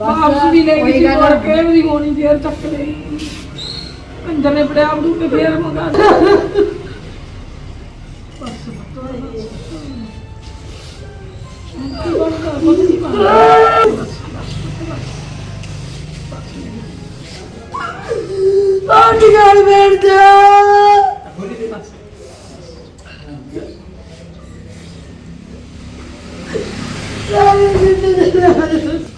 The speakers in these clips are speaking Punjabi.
ਵਾਪਸ ਵੀ ਲੈ ਗਈ ਪਰ ਕੇ ਵੀ ਹੋਣੀ ਫੇਰ ਚੱਕ ਲਈ। ਕੰਜਰ ਨੇ ਬੜਿਆ ਆਪ ਕੇ ਫੇਰ ਮੰਗਾ ਬਸ ਪਾਣੀ ਗਾਲ ਬੈਠ ਜਾ। ਸਾਰੇ ਜਿੰਦੇ ਦੇ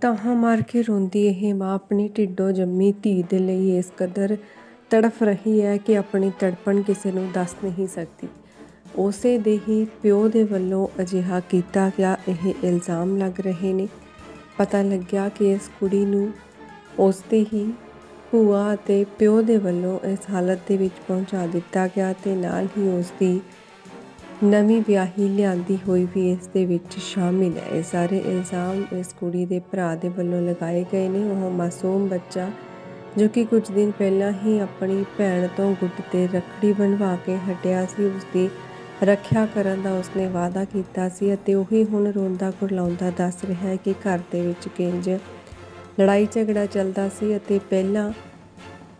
ਤਾਹਾਂ ਮਾਰ ਕੇ ਰੋਂਦੀ ਇਹ ਮਾਂ ਆਪਣੀ ਢਿੱਡੋਂ ਜੰਮੀ ਧੀ ਦੇ ਲਈ ਇਸ ਕਦਰ ਤੜਫ ਰਹੀ ਹੈ ਕਿ ਆਪਣੀ ਤੜਪਣ ਕਿਸੇ ਨੂੰ ਦੱਸ ਨਹੀਂ ਸਕਦੀ। ਉਸੇ ਦੇ ਹੀ ਪਿਓ ਦੇ ਵੱਲੋਂ ਅਜਿਹਾ ਕੀਤਾ ਗਿਆ ਇਹ ਇਲਜ਼ਾਮ ਲੱਗ ਰਹੇ ਨੇ। ਪਤਾ ਲੱਗਿਆ ਕਿ ਇਸ ਕੁੜੀ ਨੂੰ ਉਸ ਦੇ ਹੀ ਭੂਆ ਅਤੇ ਪਿਓ ਦੇ ਵੱਲੋਂ ਇਸ ਹਾਲਤ ਦੇ ਵਿੱਚ ਪਹੁੰਚਾ ਦਿੱਤਾ ਗਿਆ ਤੇ ਨਾਲ ਹੀ ਉਸ ਦੀ ਨਵੀਂ ਵਿਆਹੀ ਲਿਆਂਦੀ ਹੋਈ ਵੀ ਇਸ ਦੇ ਵਿੱਚ ਸ਼ਾਮਿਲ ਹੈ। ਇਹ ਸਾਰੇ ਇਲਜ਼ਾਮ ਇਸ ਕੁੜੀ ਦੇ ਭਰਾ ਦੇ ਵੱਲੋਂ ਲਗਾਏ ਗਏ ਨੇ। ਉਹ ਮਾਸੂਮ ਬੱਚਾ ਜੋ ਕਿ ਕੁਝ ਦਿਨ ਪਹਿਲਾਂ ਹੀ ਆਪਣੀ ਭੈਣ ਤੋਂ ਗੁੱਟ ਤੇ ਰੱਖੜੀ ਬਣਵਾ ਕੇ ਹਟਿਆ ਸੀ ਉਸ ਦੀ ਰੱਖਿਆ ਕਰਨ ਦਾ ਉਸਨੇ ਵਾਅਦਾ ਕੀਤਾ ਸੀ ਅਤੇ ਉਹੀ ਹੁਣ ਰੋਂਦਾ ਕੁਰਲਾਉਂਦਾ ਦੱਸ ਰਿਹਾ ਹੈ ਕਿ ਘਰ ਦੇ ਵਿੱਚ ਕਿੰਜ ਲੜਾਈ ਝਗੜਾ ਚੱਲਦਾ ਸੀ ਅਤੇ ਪਹਿਲਾਂ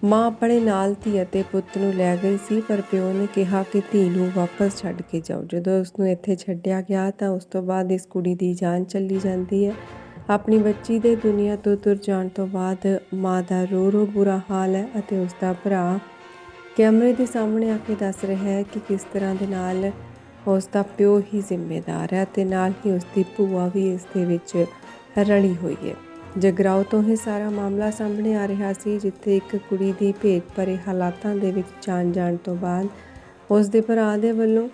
ਮਾਂ ਆਪਣੇ ਨਾਲ ਧੀ ਅਤੇ ਪੁੱਤ ਨੂੰ ਲੈ ਗਈ ਸੀ, ਪਰ ਪਿਓ ਨੇ ਕਿਹਾ ਕਿ ਧੀ ਨੂੰ ਵਾਪਸ ਛੱਡ ਕੇ ਜਾਓ। ਜਦੋਂ ਉਸ ਨੂੰ ਇੱਥੇ ਛੱਡਿਆ ਗਿਆ ਤਾਂ ਉਸ ਤੋਂ ਬਾਅਦ ਇਸ ਕੁੜੀ ਦੀ ਜਾਨ ਚੱਲੀ ਜਾਂਦੀ ਹੈ। ਆਪਣੀ ਬੱਚੀ ਦੇ ਦੁਨੀਆ ਤੋਂ ਤੁਰ ਜਾਣ ਤੋਂ ਬਾਅਦ ਮਾਂ ਦਾ ਰੋ ਰੋ ਬੁਰਾ ਹਾਲ ਹੈ ਅਤੇ ਉਸ ਦਾ ਭਰਾ ਕੈਮਰੇ ਦੇ ਸਾਹਮਣੇ ਆ ਕੇ ਦੱਸ ਰਿਹਾ ਹੈ ਕਿ ਕਿਸ ਤਰ੍ਹਾਂ ਦੇ ਨਾਲ ਉਸ ਦਾ ਪਿਓ ਹੀ ਜ਼ਿੰਮੇਦਾਰ ਹੈ ਤੇ ਨਾਲ ਹੀ ਉਸ ਦੀ ਭੂਆ ਵੀ ਇਸ ਦੇ ਵਿੱਚ ਰਲੀ ਹੋਈ ਹੈ। ਜਗਰਾਉ ਤੋਂ ਇਹ ਸਾਰਾ ਮਾਮਲਾ ਸਾਹਮਣੇ ਆ ਰਿਹਾ ਸੀ, ਜਿੱਥੇ ਇੱਕ ਕੁੜੀ ਦੀ ਭੇਦ ਭਰੇ ਹਾਲਾਤਾਂ ਦੇ ਵਿੱਚ ਜਾਣ ਜਾਣ ਤੋਂ ਬਾਅਦ ਉਸ ਦੇ ਭਰਾ ਦੇ ਵੱਲੋਂ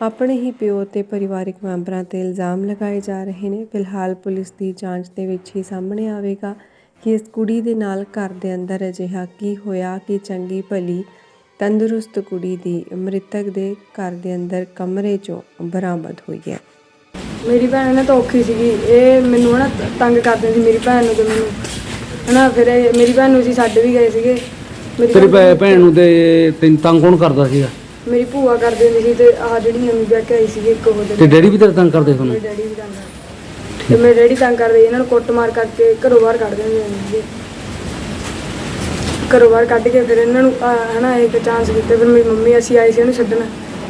ਆਪਣੇ ਹੀ ਪਿਓ ਤੇ ਪਰਿਵਾਰਕ ਮੈਂਬਰਾਂ ਤੇ ਇਲਜ਼ਾਮ ਲਗਾਏ ਜਾ ਰਹੇ ਨੇ। ਫਿਲਹਾਲ ਪੁਲਿਸ ਦੀ ਜਾਂਚ ਦੇ ਵਿੱਚ ਹੀ ਸਾਹਮਣੇ ਆਵੇਗਾ ਕਿ ਇਸ ਕੁੜੀ ਦੇ ਨਾਲ ਘਰ ਦੇ ਅੰਦਰ ਅਜਿਹਾ ਕੀ ਹੋਇਆ, ਕਿ ਚੰਗੀ ਭਲੀ ਤੰਦਰੁਸਤ ਕੁੜੀ ਦੀ ਮ੍ਰਿਤਕ ਦੇ ਘਰ ਦੇ ਅੰਦਰ ਕਮਰੇ 'ਚੋਂ ਬਰਾਮਦ ਹੋਈ ਹੈ। ਮੇਰੀ ਭੈਣ ਨਾ ਤਾਂ ਔਖੀ ਸੀਗੀ। ਇਹ ਮੈਨੂੰ ਹਨਾ ਤੰਗ ਕਰਦੇ ਸੀ ਮੇਰੀ ਭੈਣ ਨੂੰ ਤੇ ਮੈਨੂੰ। ਹਨਾ ਫਿਰ ਇਹ ਮੇਰੀ ਭੈਣ ਨੂੰ ਅਸੀਂ ਛੱਡ ਵੀ ਗਏ ਸੀਗੇ। ਮੇਰੀ ਤੇਰੀ ਭੈਣ- ਭੈ- ਭੈਣ ਨੂੰ ਤੇ ਤੈਨੂੰ ਤੰਗ ਕੌਣ ਕਰਦਾ ਸੀਗਾ? ਮੇਰੀ ਭੂਆ ਕਰ ਦਿੰਦੀ ਸੀ ਤੇ ਆਹ ਜਿਹੜੀ ਨਵੀਂ ਵਿਆਹ ਕੇ ਆਈ ਸੀਗੀ ਇੱਕ ਉਹ ਤੇ ਡੈਡੀ ਵੀ ਤੇਰੇ ਤੰਗ ਕਰਦੇ ਤੁਹਾਨੂੰ ਮੇਰੇ ਡੈਡੀ ਵੀ ਤੰਗ ਕਰਦੇ। ਤੇ ਮੇਰੇ ਡੈਡੀ ਤੰਗ ਕਰਦੇ ਇਹਨਾਂ ਨੂੰ ਕੁੱਟ ਮਾਰ ਕਰਕੇ ਘਰੋਂ ਬਾਹਰ ਕੱਢ ਦਿੰਦੇ ਸੀਗੇ। ਘਰੋਂ ਬਾਹਰ ਕੱਢ ਕੇ ਫਿਰ ਇਹਨਾਂ ਨੂੰ ਆਹ ਹਨਾ ਇੱਕ ਚਾਂਸ ਦਿੱਤੇ ਫਿਰ ਮੇਰੀ ਮੰਮੀ ਅਸੀਂ ਆਏ ਸੀ ਇਹਨੂੰ ਛੱਡਣ।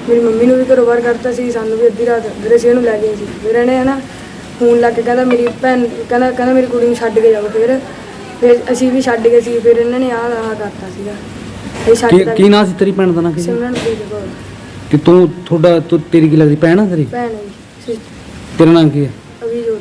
ਮੇਰੀ ਮੰਮੀ ਨੂੰ ਵੀ ਘਰੋਂ ਬਾਹਰ ਕੱਢਤਾ ਸੀ ਸਾਨੂੰ ਵੀ ਅੱਧੀ ਰਾਤ ਫਿਰ ਅਸੀਂ ਇਹਨੂੰ ਲੈ ਗਏ ਸੀ। ਫਿਰ ਇਹਨੇ ਹਨਾ ਫੋਨ ਲਾ ਕੇ ਕਹਿੰਦਾ ਮੇਰੀ ਭੈਣ ਕਹਿੰਦਾ ਕਹਿੰਦਾ ਮੇਰੀ ਕੁੜੀ ਨੂੰ ਛੱਡ ਕੇ ਜਾਓ ਫਿਰ। ਫਿਰ ਅਸੀਂ ਵੀ ਛੱਡ ਗਏ ਸੀ ਫਿਰ ਇਹਨਾਂ ਨੇ ਆਹ ਆਹ ਕਰਤਾ ਸੀਗਾ। ਇਹ ਕੀ ਕੀ ਨਾਂ ਸੀ ਤੇਰੀ ਭੈਣ ਦਾ ਨਾਂ ਕੀ ਸੀ? ਕਿ ਤੂੰ ਤੁਹਾਡਾ ਤੂੰ ਤੇਰੀ ਕੀ ਲੱਗਦੀ ਭੈਣ ਆ ਤੇਰੀ? ਭੈਣ ਹੈ ਜੀ ਤੇਰਾ ਨਾਂ ਕੀ ਹੈ? ਅਭਿਜੋਤ।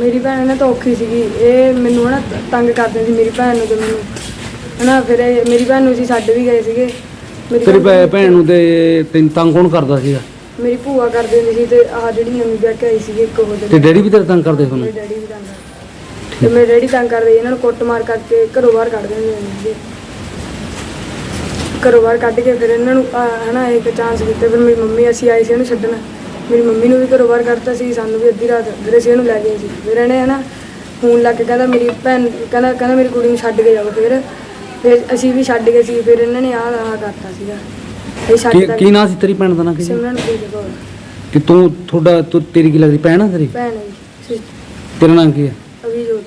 ਮੇਰੀ ਭੈਣ ਨਾ ਤਾਂ ਔਖੀ ਸੀਗੀ। ਇਹ ਮੈਨੂੰ ਹਨਾ ਤੰਗ ਕਰਦੇ ਸੀ ਮੇਰੀ ਭੈਣ ਨੂੰ ਤੇ ਮੈਨੂੰ। ਹਨਾ ਫਿਰ ਇਹ ਮੇਰੀ ਭੈਣ ਨੂੰ ਅਸੀਂ ਛੱਡ ਵੀ ਗਏ ਸੀਗੇ। ਮੇਰੀ ਤੇਰੀ ਭੈ- ਭੈਣ- ਨੂੰ ਤੇ ਤੈਨੂੰ ਤੰਗ ਕੌਣ ਕਰਦਾ ਸੀਗਾ? ਮੇਰੀ ਭੂਆ ਕਰ ਦਿੰਦੀ ਸੀ ਤੇ ਆਹ ਜਿਹੜੀ ਨਵੀਂ ਵਿਆਹ ਕੇ ਆਈ ਸੀਗੀ ਇੱਕ ਉਹ ਤੇ ਡੈਡੀ ਵੀ ਤੇਰੇ ਤੰਗ ਕਰਦੇ ਤੁਹਾਨੂੰ ਮੇਰੇ ਡੈਡੀ ਵੀ ਤੰਗ ਕਰਦੇ ਤੇ ਮੇਰੇ ਡੈਡੀ ਤੰਗ ਕਰਦੇ ਇਹਨਾਂ ਨੂੰ ਕੁੱਟ ਮਾਰ ਕਰਕੇ ਘਰੋਂ ਬਾਹਰ ਕੱਢ ਦਿੰਦੇ ਸੀਗੇ। ਘਰੋਂ ਬਾਹਰ ਕੱਢ ਕੇ ਫਿਰ ਇਹਨਾਂ ਨੂੰ ਆਹ ਹਨਾ ਇੱਕ ਚਾਂਸ ਦਿੱਤੇ ਫਿਰ ਮੇਰੀ ਮੰਮੀ ਅਸੀਂ ਆਏ ਸੀ ਇਹਨੂੰ ਛੱਡਣ। ਮੇਰੀ ਮੰਮੀ ਨੂੰ ਵੀ ਘਰੋਂ ਬਾਹਰ ਕੱਢਤਾ ਸੀ ਸਾਨੂੰ ਵੀ ਅੱਧੀ ਰਾਤ ਫਿਰ ਅਸੀਂ ਇਹਨੂੰ ਲੈ ਗਏ ਸੀ। ਫਿਰ ਇਹਨੇ ਹਨਾ ਫੋਨ ਲਾ ਕੇ ਕਹਿੰਦਾ ਮੇਰੀ ਭੈਣ ਕਹਿੰਦਾ ਕਹਿੰਦਾ ਮੇਰੀ ਕੁੜੀ ਨੂੰ ਛੱਡ ਕੇ ਜਾਓ ਫਿਰ। ਫਿਰ ਅਸੀਂ ਵੀ ਛੱਡ ਗਏ ਸੀ ਫਿਰ ਇਹਨਾਂ ਨੇ ਆਹ ਆਹ ਕਰਤਾ ਸੀਗਾ। ਇਹ ਕੀ ਕੀ ਨਾਂ ਸੀ ਤੇਰੀ ਭੈਣ ਦਾ ਨਾਂ ਕੀ ਸੀ? ਕਿ ਤੂੰ ਤੁਹਾਡਾ ਤੂੰ ਤੇਰੀ ਕੀ ਲੱਗਦੀ ਭੈਣ ਆ ਤੇਰੀ? ਭੈਣ ਹੈ ਜੀ ਤੇਰਾ ਨਾਂ ਕੀ ਹੈ? ਅਭਿਜੋਤ।